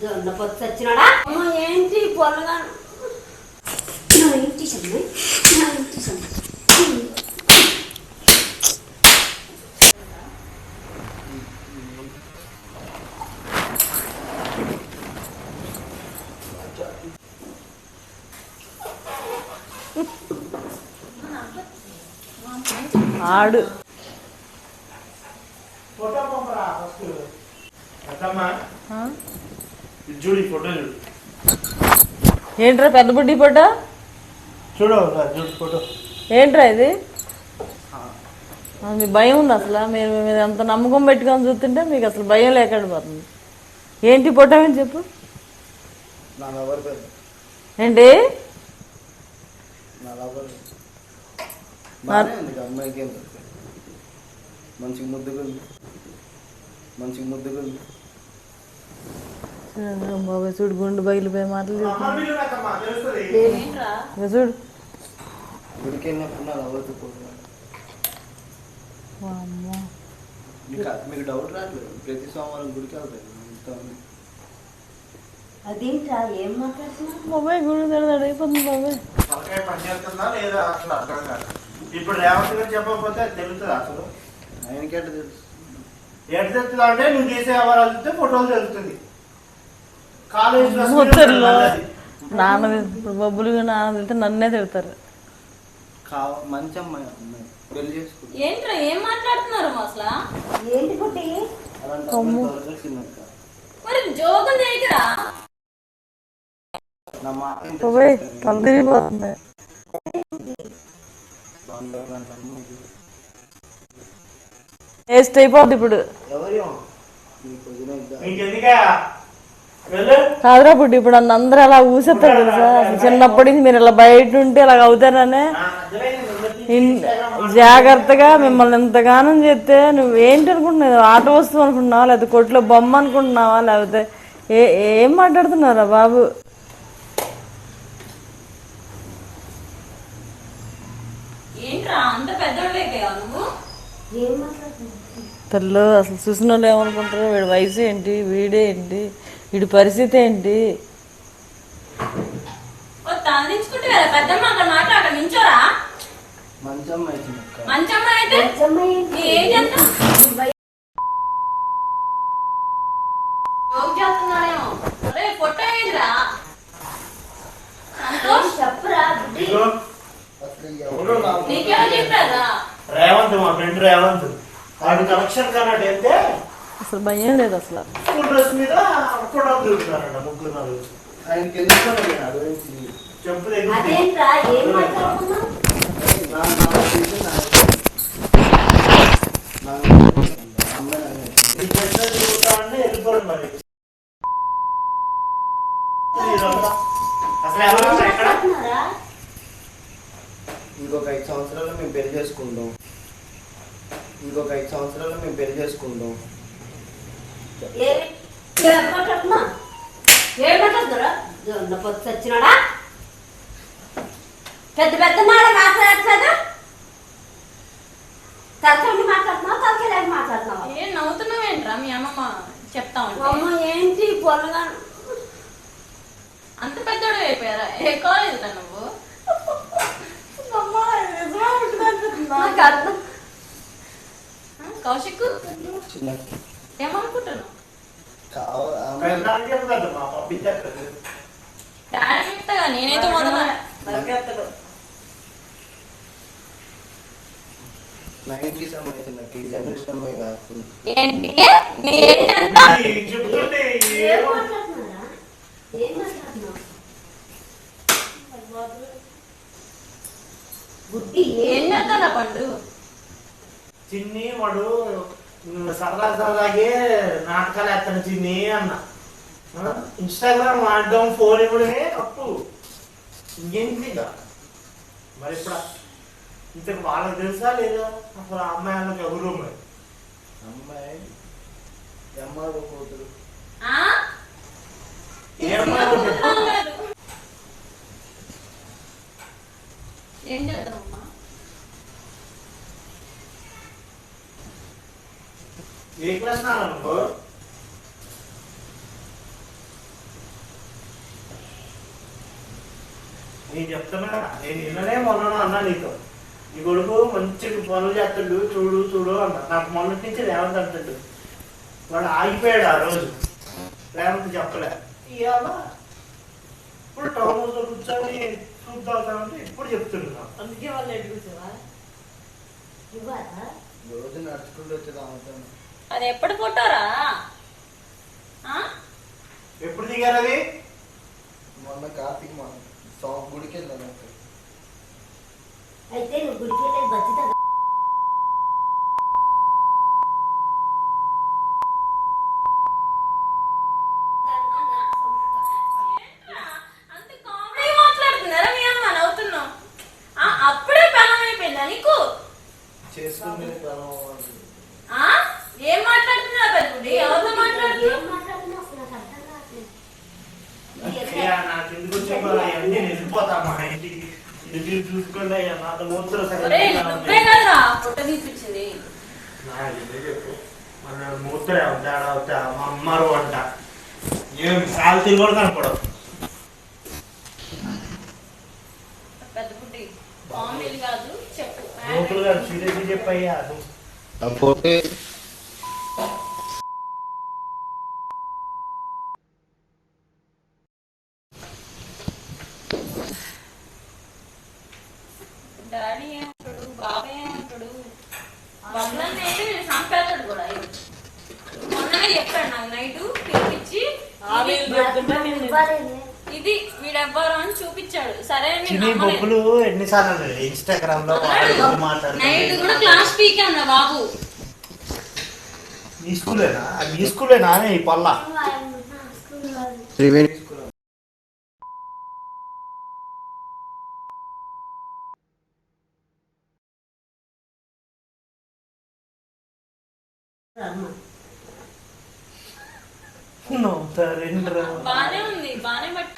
జొన్న పొత్తు వచ్చినాడా అమ్మ ఏంటి పొలగా నా ఇంటి సమ్మె నా ఇంటి సమ్మె ఆడు ఫోటో పంపరా ఫస్ట్ అత్తమ్మా ఆ? ఇది చూడు ఈ ఫోటో చూడు. ఏంట్రా పెద్ద బుడ్డి ఫోటో? చూడు ఒకసారి చూడు ఫోటో. ఏంట్రా ఇది? ఆ, మీ భయం ఉంది అసలు. మీరు మీ మీద ఎంత నమ్మకం పెట్టుకొని చూస్తుంటే మీకు అసలు భయం లేకుండా పోతుంది ఏంటి ఫోటో అని చెప్పు. నా లవర్ పెద్ద ఏంటి? నా లవర్ బాగానే ఉంది ఇక అమ్మాయికి ఏం తక్కువ మంచిగా ముద్దుగా ఉంది మంచిగా ముద్దుగా ఉంది బాబాయ్ చూడు గుండు బయలుపోయి మాటలు చూడు. మీకు డౌట్ రావట్లేదు. ప్రతి సోమవారం గుడికి వెళ్తాను ఏం మాట్లాడుతున్నా బాబాయ్ గుండు అయిపోతుంది బాబాయ్. తలకాయ పనిచేస్తుందా లేదా అసలు అర్థం కాదు. ఇప్పుడు రేవంత్ గారు చెప్పకపోతే తెలుస్తుంది అసలు? ఆయనకి ఎట్ట తెలుసు ఎటు తెలుస్తుందా అంటే నువ్వు చేసే వ్యవహారాలు చూస్తే ఫోటోలు తెలుస్తుంది. ముచ్చట్లో నాన్న ఇప్పుడు బబ్బులు నాన్న వెళ్తే నన్నే తిడతారు. మంచి అమ్మాయి పెళ్ళి ఏంట్రా ఏం మాట్లాడుతున్నారు అసలు? ఏంటి పుట్టి మరి జోకులు చేయకురా. వేస్ట్ అయిపోద్ది ఇప్పుడు. కాదురా పుట్టి ఇప్పుడు నన్ను అందరూ అలా ఊసేస్తారు తెలుసా? అసలు చిన్నప్పటి నుంచి మీరు ఇలా బయట ఉంటే ఇలాగ అవుతారనే. జాగ్రత్తగా మిమ్మల్ని ఎంతగానం చేస్తే నువ్వు ఏంటి అనుకుంటున్నావు? ఆట వస్తువు అనుకుంటున్నావా? లేకపోతే కొట్లో బొమ్మ అనుకుంటున్నావా? లేకపోతే ఏ ఏం మాట్లాడుతున్నారా బాబు? తల్లు అసలు చూసిన వాళ్ళు ఏమనుకుంటారు వీడి వయసు ఏంటి వీడే ఏంటి వీడి పరిస్థితి ఏంటి? అయితే రేవంత్ మా ఫ్రెండ్ రేవంత్. వాడు కలెక్షన్ కన్నట్టు వెళ్తే అసలు భయం లేదు అసలు. స్కూల్ డ్రెస్ మీద దిగుతున్నారంట ముగ్గురు నలుగురు. ఆయనకి ఎందుకు నా గురించి చెప్పు దగ్గర అదేంట్రా? ఏం మాట్లాడుతున్నా నా నా గురించి నా నా అమ్మాయి నాకు నీకు ఎట్లా తిరుగుతామని వెళ్ళిపోరు మరి ఇదంతా. అసలు ఎవరు ఎక్కడ మాట్లాడుతున్నారా ఇంకొక ఐదు సంవత్సరాలు మేము పెళ్ళి చేసుకుందాం. ఇంకొక ఐదు సంవత్సరాలు మేము పెళ్ళి చేసుకుందాం. ఏ- మాట్లాడుతున్నా ఏం మాట్లాడుతున్నారా జొన్న పొత్తు వచ్చినాడా పెద్ద పెద్ద మాట మాట్లాడట్లేదు? తలకాయ మాట్లాడుతున్నావా? తలకాయ లేక మాట్లాడుతున్నావా? ఏం నవ్వుతున్నావేంట్రా మీ అమ్మమ్మ చెప్తా అమ్మ ఏంటి పొలగా అంత పెద్దోడు అయిపోయారా? ఏ కాలేజ్ నువ్వు? నాకు అర్థం. కౌశిక్ చిన్న పంపించారు డాడీ చెప్తాగా నేనైతే మొదలు ఏంటి? బుద్ధి ఏం పండు చిన్ని వాడు సరదా సరదాగే నాటకాలు వేస్తాను చిన్ని అన్న. ఇన్స్టాగ్రామ్ వాడడం ఫోన్ ఇవ్వడమే తప్పు. ఇంకేంటి ఇక? మరి ఇప్పుడు ఇంతకు వాళ్ళకి తెలుసా లేదా? అసలు అమ్మాయి వాళ్ళకి ఎవరు మరి? అమ్మాయి ఎంఆర్ఓ కూతురు. ఏం చేద్దామమ్మా నాన్న నువ్వు నేను చెప్తున్నా నేను నిన్ననే మొన్న అన్నా నీతో. ఈ కొడుకు మంచి పనులు చేస్తాడు చూడు చూడు అన్న. నాకు మొన్నటి నుంచి రేవంత్ అంటాడు. వాడు ఆగిపోయాడు ఆ రోజు. రేవంత్ చెప్పలే. ఇవాళ ఇప్పుడు టౌన్ హౌస్లో కూర్చొని చూద్దామంటే ఇప్పుడు చెప్తున్నా అందుకే వాళ్ళు ఎడుగుతావా రోజు నడుచుకుంటూ వచ్చి తాగుతాను అది ఎప్పుడు ఫోటోరా ఆ? ఎప్పుడు దిగారు అది మొన్న కార్తీక్ మా సాంగ్ గుడికి వెళ్ళాను. అయితే నువ్వు గుడికి వెళ్ళేది బజ్జిత ఏంట్రా? అంత కామెడీ మాట్లాడుతున్నారా మీ అమ్మ నవ్వుతున్నావు ఆ, అప్పుడే పనం అయిపోయిందా నీకు చేసుకుని ప్రారంభం ఆ? ఏం మాట్లాడుతున్నా పెద్దగుడి ఎవరితో మాట్లాడుతున్నావు ఏం మాట్లాడుతున్నావు అసలు నాకు అర్థం కావట్లేదు ఇది ఎక్కడ? అయ్యా నాకు ఎందుకు చెప్పాలి అవన్నీ నేను వెళ్ళిపోతా మా ఇంటికి ఇంటికి చూసుకోండి అయ్యా నాతో మూత్ర ఒరేయ్, నువ్వే కదరా ఫోటో తీపిచ్చింది చెప్పు మన మూత్ర తేడా అవుతా మా అమ్మారు అంట తిరిగి కూడా కనపడవు. కాదు చెప్పు. చెప్పయ్యా నువ్వు ఆ ఫోటో డాడీ ఏమంటాడు బాబాయ్ ఏమంటాడు బొమ్మలన్నీ అయితే నేను చంపేస్తాడు కూడా మొన్ననే చెప్పాడు నాకు నైట్ పిలిపించి ఆ వీళ్ళు చెప్తుంటే నేను ఇవ్వలేదు. ఇది వీడెవ్వరు అని చూపించాడు సరే అని నేను చిన్ని ఎన్నిసార్లు ఇన్స్టాగ్రామ్లో నైట్ మాట్లాడుతున్నాడు. కూడా క్లాస్ పీకే అన్న బాబు. మీ స్కూలేనా? మీ స్కూలేనా ఈ పల్లా? స్కూల్ కాదు. త్రివేణి స్కూల్ అమ్మ. రెండు బానే ఉంది బానే బట్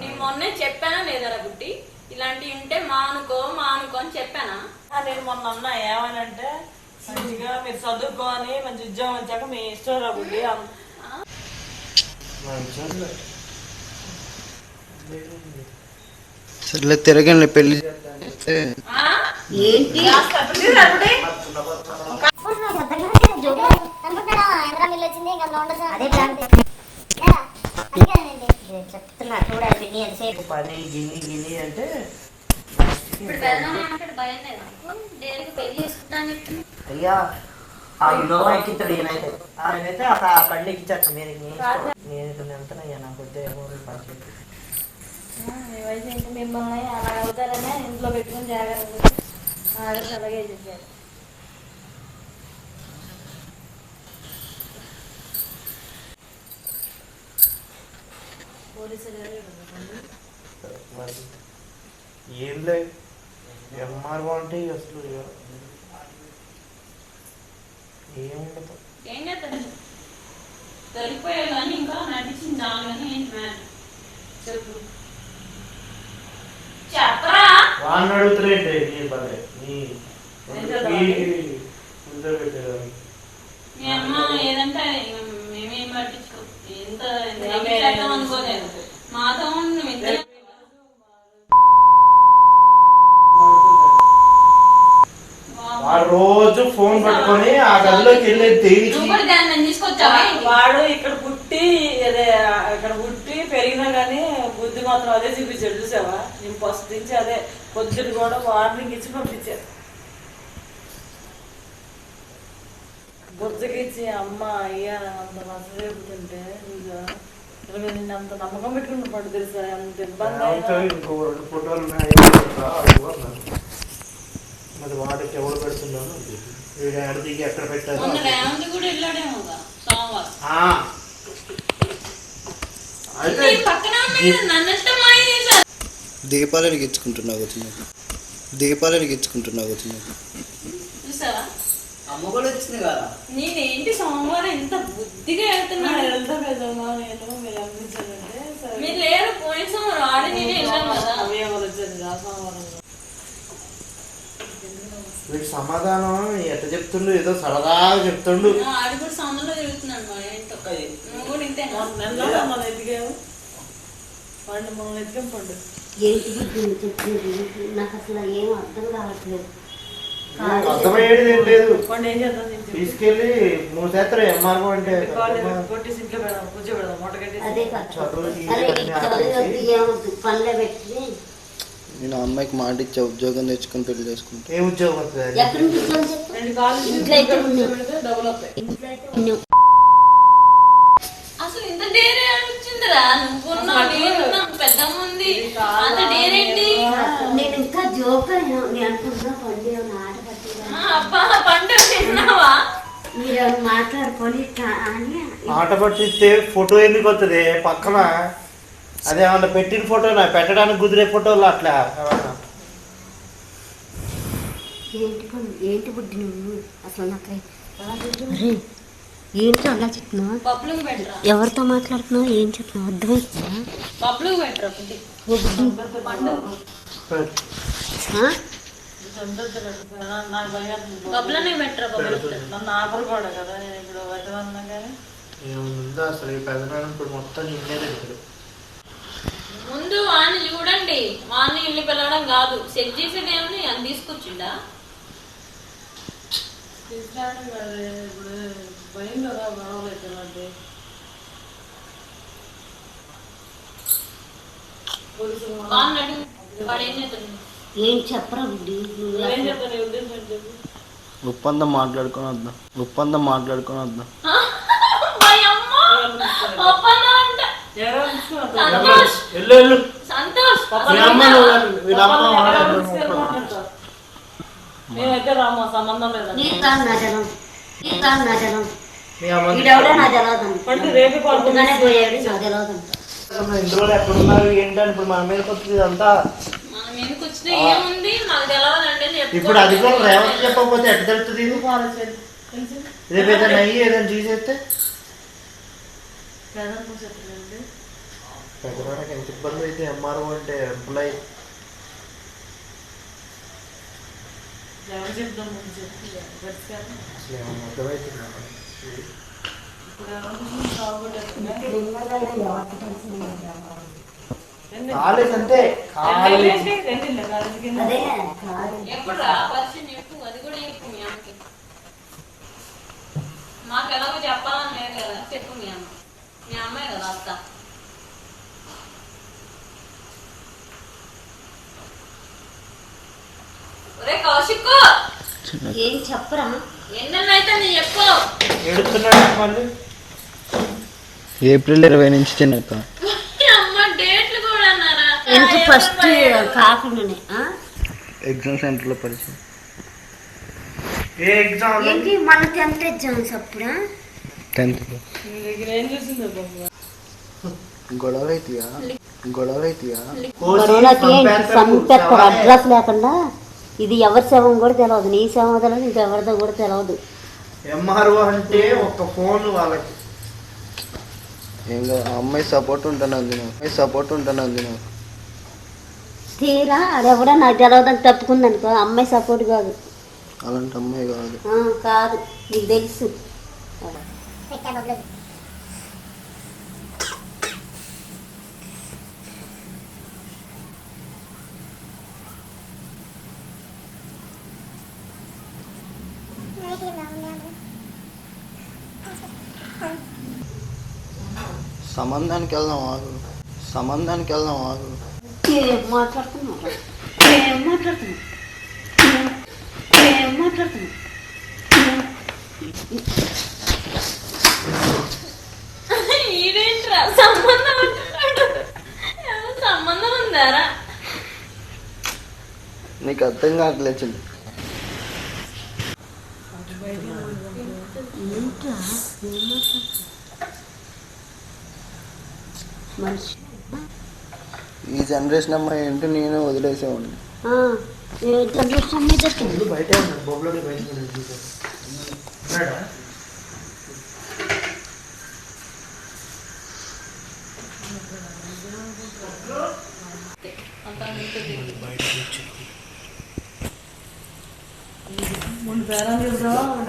నేను మొన్నే చెప్పానా లేదరా గుట్టి ఇలాంటివి ఉంటే మానుకో మానుకో అని చెప్పానా? ఆ, నేను మొన్న అన్నా ఏమనంటే మంచిగా మీరు చదువుకొని మంచి ఉద్యోగం వచ్చాక మీ ఇష్టం రాబుద్ది సర్లే తిరగండి పెళ్ళి చేస్తే ఆ? ఏంటి? అదే ప్లాన్ చెప్తున్నా గిన్ని గిన్ని అంటే లేదా. చెప్తున్నా అయ్యా ఆ ఇన్నోవా ఎక్కించాడు ఈయనైతే. ఆయనైతే ఆ ఆ బండి ఎక్కించాడు నేను వెళ్తానయ్యా నాకు ఏంటి? మిమ్మల్ని అలా అవుతారనే ఇంట్లో పెట్టుకుని జాగ్రత్త అలాగే చెప్పారు. మరి ఏం లే ఎంఆర్ఓ అంటే అసలు ఏముండదు ఏం చేస్తాడు దొరికిపోయా కానీ ఇంకా నటించింది చాలు కానీ ఏంటి మ్యాన్ చెప్పు. చెప్పరా? వాడిని నీ పదే నీ ఏంటో ఈ- ముందర పెట్టేదాన్ని మీ అమ్మ ఏదంటే మేమేం పట్టించుకో ఎంత ఎంత మేమే చేద్దాం అనుకోలేదు మాతో నువ్వు ఇద్దరు వాడు రోజు ఫోన్ పట్టుకొని ఆ గదిలోకి వెళ్ళే దేనికి నువ్వు కూడా దాన్ని నన్ను తీసుకొచ్చావా వాడు ఇక్కడ పుట్టి అదే ఇక్కడ పుట్టి పెరిగినా కానీ బుద్ధి మాత్రం అదే చూపించాడు చూసావా నేను నుంచి అదే పొద్దున కూడా వార్నింగ్ ఇచ్చి పంపించారు. బుజ్జకిచ్చి అమ్మ అయ్యా అంత అసలు మీరు నిన్ను అంత నమ్మకం పెట్టుకుని పడు తెలుసా? అంత ఇబ్బంది మరి వాడికి ఎవరు పెడుతున్నాను వీడు ఎక్కడ దిగి ఎక్కడ పెట్టారు. అయితే నీ పక్కన ఉంది కదా, నన్ను ఎంత మాయ చేశారు దీపాలు వెలిగించుకుంటున్నా వచ్చింది దీపాలు వెలిగించుకుంటున్నా వచ్చింది చూసావా? అమ్మ కూడా వచ్చింది కదా. నేనేంటి సోమవారం ఎంత బుద్ధిగా నా వెళ్తున్నాడు వెళ్తా పెద్దమ్మా నేను మీరు అందించాలంటే సరే. మీరు లేరు పోయిన సోమవారం ఆడి నేనే వెళ్ళాం కదా. అవి ఎవరు వచ్చారు రా సోమవారం. వీడి సమాధానం ఎట్ట చెప్తుండు? ఏదో సరదాగా చెప్తుండు. ఆడు కూడా సౌండ్లో తిరుగుతున్నాడు మా ఏంటో. నువ్వు కూడా నెలలో మనం ఎదిగాము. పండు మనం ఎదిగాం పండు. చెప్పేది నాకు అసలు ఏం అర్థం కావట్లేదు. అర్థమయ్యేది ఏం లేదు. తీసుకెళ్ళి మూడు శాతం ఎంఆర్ఓ అంటే అదే పనులే పెట్టి. నేను అమ్మాయికి మాట ఇచ్చా ఉద్యోగం తెచ్చుకొని పెళ్ళి చేసుకుంటా. ఏ ఉద్యోగం. అసలు ఇంత డేరే అంత డేరేంటి నేను ఇంకా జోక్ అయినా నేను అనుకుంటున్నా పండు ఏమైనా ఆట పట్టిరా ఆ, అబ్బా పండు తిన్నావా మీరు మాట్లాడుకొని ఆట పట్టిస్తే ఫోటో ఎందుకు వస్తుంది పక్కన అదేమన్నా పెట్టిన ఫోటో నా పెట్టడానికి కుదిరే ఫోటోలు అట్లా. ఏంటి ఏంటి బుద్ధి నువ్వు? అసలు నాకు ఏంటి అలా చెప్తున్నావు? పప్పులకు పెట్టరా? ఎవరితో మాట్లాడుతున్నావు ఏం చెప్తున్నావు కానీ. ఏముందో అసలు ఈ పెదనాన్న ఇప్పుడు మొత్తం నిన్నే తింటాడు. ముందు చూడండి. ఇల్లు పిలవడం కాదు. సెట్ చేసేది ఏమని అని తీసుకొచ్చిండా? కాదు ఇప్పుడు గొడవలు వాడు ఏం చెప్పరా ఒప్పందం మాట్లాడుకొని వద్దాం? ఒప్పందం మాట్లాడుకొని వద్దాం? అంట సంతోష్ వెళ్ళు వెళ్ళు సంతోష్ మీ అమ్మ నువ్వు వీళ్ళ అమ్మ మాట్లాడు. మేమైతే రాము సంబంధం లేదా. ఇందులో ఎక్కడ ఉన్నారు ఏంటని ఇప్పుడు మన మీదకి అని చెప్పుకో. ఇప్పుడు అది కూడా రేవంత్ చెప్పకపోతే ఎట్ట తెలుస్తుంది? రేపు ఏదైనా అయ్యి ఏదైనా చూసేస్తే పెద్దవాడికి ఎంత ఇబ్బంది అయితే ఎంఆర్ఓ అంటే ఎంప్లాయ్. ఎవరు చెప్దాం ముందు చెప్పు కాలేజ్ అదే కాదు ఎప్పుడు రా పరిచయం చెప్పు అది కూడా చెప్పు మీ అమ్మకి. మాకు ఎలాగో చెప్పాలని లేదు కదా చెప్పు మీ అమ్మ. మీ అమ్మాయి కదా అత్త ఒరే కౌశిక్! ఏం చెప్పరా? ఎన్నెన్నైతే నీ చెప్పు ఎడుతున్నాడు మళ్ళీ? ఏప్రిల్ ఇరవై నుంచి చిన్నక్క. అమ్మ డేట్లు కూడా అన్నారా? ఎంత ఫస్ట్ కాకుండానే ఆ? ఎగ్జామ్ సెంటర్లో పరిచయం ఏ ఎగ్జామ్? ఏంటి మన టెన్త్ ఎగ్జామ్స్ అప్పుడా? గొడవలు అవుతాయా గొడవలు అవుతాయా గొడవలకి సంపెత్తారు అడ్రస్ లేకుండా? ఇది ఎవరి శవం కూడా తెలియదు నీ శవం తెలియదు ఇంకా ఎవరిదో కూడా తెలియదు ఎంఆర్ఓ అంటే ఒక ఫోన్ వాళ్ళకి. ఆ అమ్మాయి సపోర్ట్ ఉంటాను అంది అమ్మాయి సపోర్ట్ ఉంటాను అంది నాకు. తీరా ఆడెవడో నాకు తెలియదని తప్పుకుంది అనుకో అమ్మాయి సపోర్ట్ కాదు. అలాంటి అమ్మాయి కాదు. ఆ, కాదు. నీకు తెలుసు. సంబంధానికి వెళ్దాం ఆగు. సంబంధానికి వెళ్దాం ఆగు. ఏం మాట్లాడుతున్నావు? ఏం మాట్లాడుతున్నావు? ఏం మాట్లాడుతున్నావు? ఈడేంట్రా? సంబంధం అంటున్నాడు ఏమో సంబంధం ఉందారా? నీకు అర్థం కావట్లేదు చిన్న. ఏంట్రా? ఏం మాట్లాడుతున్నావు? మనిషి. ఈ జనరేషన్ అమ్మాయి ఏంటో? నేను వదిలేసేవాడిని. జనరేషన్ బయట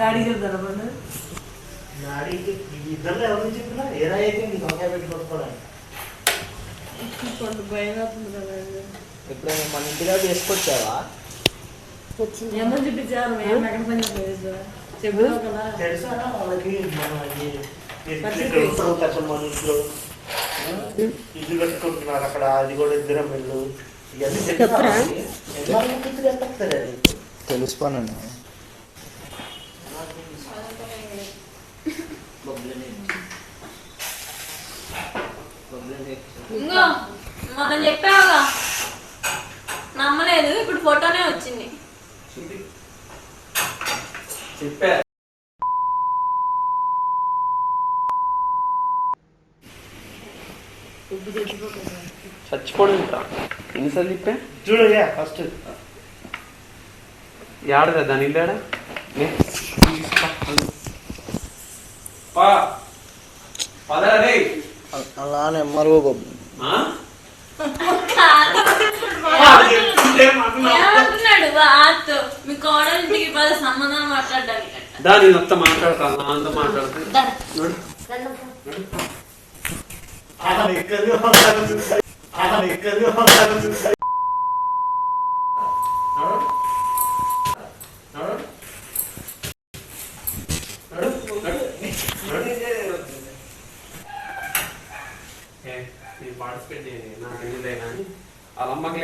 డాడీకి చెప్తారా డాడీకి ఇద్దరు ఎవరిని చెప్పినా? ఏరా అయితే నీకు వంకాయ పెట్టి భయం అవుతుంది కదా ఎప్పుడైనా మన ఇంటిగా చేసుకొచ్చావా ఏమో చూపించారు మేము ఎక్కడ పని చెప్పలేదు చెప్పావు కదా తెలుసా వాళ్ళకి మనం అది పచ్చి ఇక్కడ ఉంటారు కదా మన ఇంట్లో? ఆ? ఇల్లు కట్టుకుంటున్నారు అక్కడ అది కూడా ఇద్దరం ఇల్లు? తెలుసుకోనండి ఇంకో మనం చెప్పావుగా. నమ్మలేదు ఇప్పుడు ఫోటోనే వచ్చింది. చెప్పా. చచ్చిపోడు ఇంకా. ఎన్నిసార్లు చెప్పా? చూడయ్యా ఫస్ట్. ఏడదా దాని ఇల్లాడా అలా ఎంఆర్ఓ బాబు. దాని మొత్త మాట్లాడతాను అంత మాట్లాడుతుంది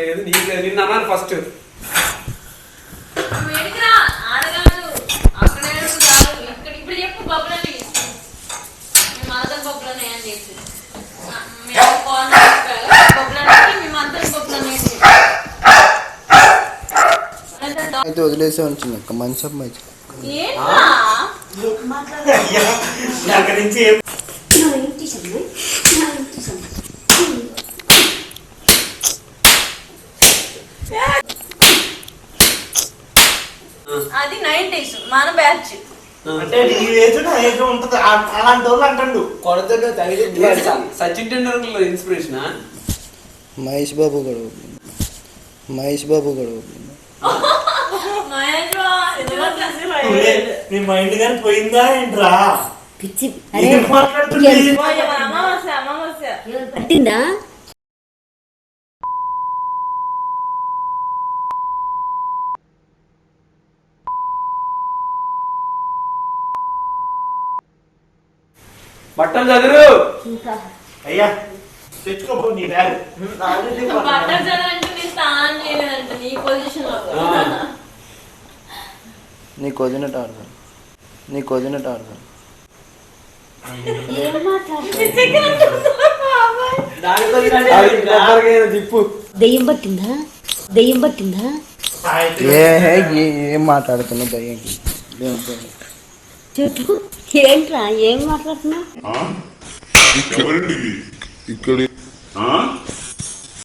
లేదు నీకు లేదు. నిన్న అన్నాను ఫస్ట్ అయితే వదిలేసే ఉంచింది అక్క మంచి అమ్మాయి అక్కడి నుంచి ఏం నా ఇంటి సమ్మె నా ఇంటి సమ్మె మన బ్యాచ్ అంటే నీ ఏజ్ నా ఏజ్ ఉంటది. ఆ- అలాంటి వాళ్ళు అంటాడు. కొడతాడు సచిన్ టెండూల్కర్ ఇన్స్పిరేషన్ మహేష్ బాబు గడు మహేష్ బాబు గడు నీ మైండ్ కానీ పోయిందా ఏంట్రా? పిచ్చి. మాట్లాడుతుంది అమావాస్య అమావాస్య ఎవరు పట్టిందా బట్టలు చదురు అయ్యా నీ బ్యాగ్ బట్టలు నీ స్నానం చేయలేదంట నీ పొజిషన్లో. నీకు వదినట్టు ఆడతాను నీకు వదినట్టు మాట్లాడుతున్నా దెయ్యం పట్టిందా? దెయ్యం పట్టిందా? ఏ ఏ, దయ్యంకి? దేవునితో. చెప్పు ఏంట్రా ఏం మాట్లాడుతున్నా? ఇక్కడి ఆ?